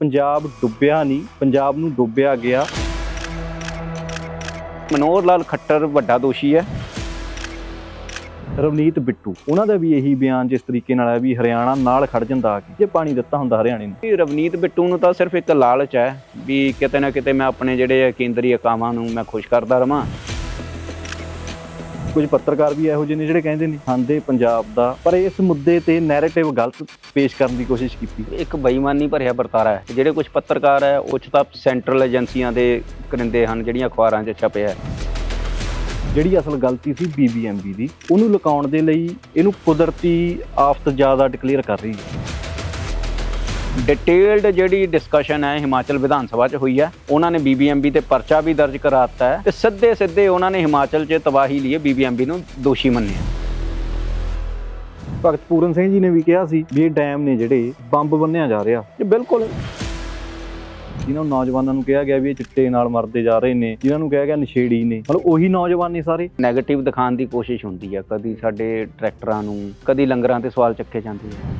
ਪੰਜਾਬ ਡੁੱਬਿਆ ਨਹੀਂ, ਪੰਜਾਬ ਨੂੰ ਡੁੱਬਿਆ ਗਿਆ। ਮਨੋਹਰ ਲਾਲ ਖੱਟਰ ਵੱਡਾ ਦੋਸ਼ੀ ਹੈ। ਰਵਨੀਤ ਬਿੱਟੂ, ਉਹਨਾਂ ਦਾ ਵੀ ਇਹੀ ਬਿਆਨ ਜਿਸ ਤਰੀਕੇ ਨਾਲ ਹੈ ਵੀ ਹਰਿਆਣਾ ਨਾਲ ਖੜ ਜਾਂਦਾ ਆ ਕੇ ਜੇ ਪਾਣੀ ਦਿੱਤਾ ਹੁੰਦਾ ਹਰਿਆਣੇ ਨੂੰ। ਰਵਨੀਤ ਬਿੱਟੂ ਨੂੰ ਤਾਂ ਸਿਰਫ ਇੱਕ ਲਾਲਚ ਹੈ ਵੀ ਕਿਤੇ ਨਾ ਕਿਤੇ ਮੈਂ ਆਪਣੇ ਜਿਹੜੇ ਕੇਂਦਰੀ ਅਕਾਵਾਂ ਨੂੰ ਮੈਂ ਖੁਸ਼ ਕਰਦਾ ਰਵਾਂ। ਕੁਝ ਪੱਤਰਕਾਰ ਵੀ ਇਹੋ ਜਿਹੇ ਨੇ ਜਿਹੜੇ ਕਹਿੰਦੇ ਨੇ ਖਾਂਦੇ ਪੰਜਾਬ ਦਾ। ਪਰ ਇਸ ਮੁੱਦੇ ਤੇ ਨੈਰੇਟਿਵ ਗਲਤ ਪੇਸ਼ ਕਰਨ ਦੀ ਕੋਸ਼ਿਸ਼ ਕੀਤੀ। ਇੱਕ ਬੇਈਮਾਨੀ ਭਰਿਆ ਵਰਤਾਰਾ ਹੈ ਜਿਹੜੇ ਕੁਝ ਪੱਤਰਕਾਰ ਹੈ ਉਹ ਤਾਂ ਸੈਂਟਰਲ ਏਜੰਸੀਆਂ ਦੇ ਕਰਿੰਦੇ ਹਨ ਜਿਹੜੀਆਂ ਅਖਬਾਰਾਂ 'ਚ ਛਪਿਆ ਹੈ। ਜਿਹੜੀ ਅਸਲ ਗਲਤੀ ਸੀ ਬੀਬੀਐਮਬੀ ਦੀ ਉਹਨੂੰ ਲੁਕਾਉਣ ਦੇ ਲਈ ਇਹਨੂੰ ਕੁਦਰਤੀ ਆਫਤ ਜ਼ਿਆਦਾ ਡਿਕਲੇਅਰ ਕਰ ਰਹੀ ਹੈ। ਡਿਟੇਲਡ ਜਿਹੜੀ ਡਿਸਕਸ਼ਨ ਹੈ ਹਿਮਾਚਲ ਵਿਧਾਨ ਸਭਾ 'ਚ ਹੋਈ ਹੈ ਉਹਨਾਂ ਨੇ ਬੀਬੀਐਮਬੀ ਤੇ ਪਰਚਾ ਵੀ ਦਰਜ ਕਰਾਤਾ ਹੈ ਤੇ ਸਿੱਧੇ ਸਿੱਧੇ ਉਹਨਾਂ ਨੇ ਹਿਮਾਚਲ 'ਚ ਤਬਾਹੀ ਲਈ ਬੀਬੀਐਮਬੀ ਨੂੰ ਦੋਸ਼ੀ ਮੰਨਿਆ। ਭਗਤ ਪੂਰਨ ਸਿੰਘ ਜੀ ਨੇ ਵੀ ਕਿਹਾ ਸੀ ਵੀ ਇਹ ਡੈਮ ਨੇ ਜਿਹੜੇ ਬੰਬ ਬੰਨਿਆ ਜਾ ਰਿਹਾ। ਇਹ ਬਿਲਕੁਲ। ਜਿਨ੍ਹਾਂ ਨੂੰ ਨੌਜਵਾਨਾਂ ਨੂੰ ਕਿਹਾ ਗਿਆ ਵੀ ਇਹ ਚਿੱਟੇ ਨਾਲ ਮਰਦੇ ਜਾ ਰਹੇ ਨੇ ਜਿਨ੍ਹਾਂ ਨੂੰ ਕਿਹਾ ਗਿਆ ਨਸ਼ੇੜੀ ਨੇ। ਮਤਲਬ ਉਹੀ ਨੌਜਵਾਨ ਨੇ ਸਾਰੇ। ਨੈਗੇਟਿਵ ਦਿਖਾਉਣ ਦੀ ਕੋਸ਼ਿਸ਼ ਹੁੰਦੀ ਹੈ ਕਦੀ ਸਾਡੇ ਟਰੈਕਟਰਾਂ ਨੂੰ ਕਦੀ ਲੰਗਰਾਂ ਤੇ ਸਵਾਲ ਚੱਕੇ ਜਾਂਦੇ ਆ।